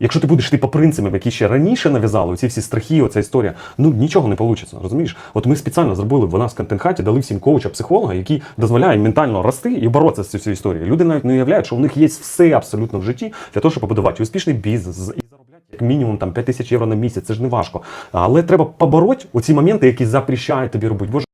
Якщо ти будеш йти по принципам, які ще раніше нав'язали, ці всі страхи, оця історія, ну нічого не вийде, розумієш? От ми спеціально зробили в нас в контент-хаті, дали всім коуча, психолога, який дозволяє ментально рости і боротися з цією історією. Люди навіть не уявляють, що у них є все абсолютно в житті для того, щоб побудувати успішний бізнес і заробляти як мінімум там 5 тисяч євро на місяць. Це ж не важко. Але треба побороти оці моменти, які запрещають тобі робити. Боже,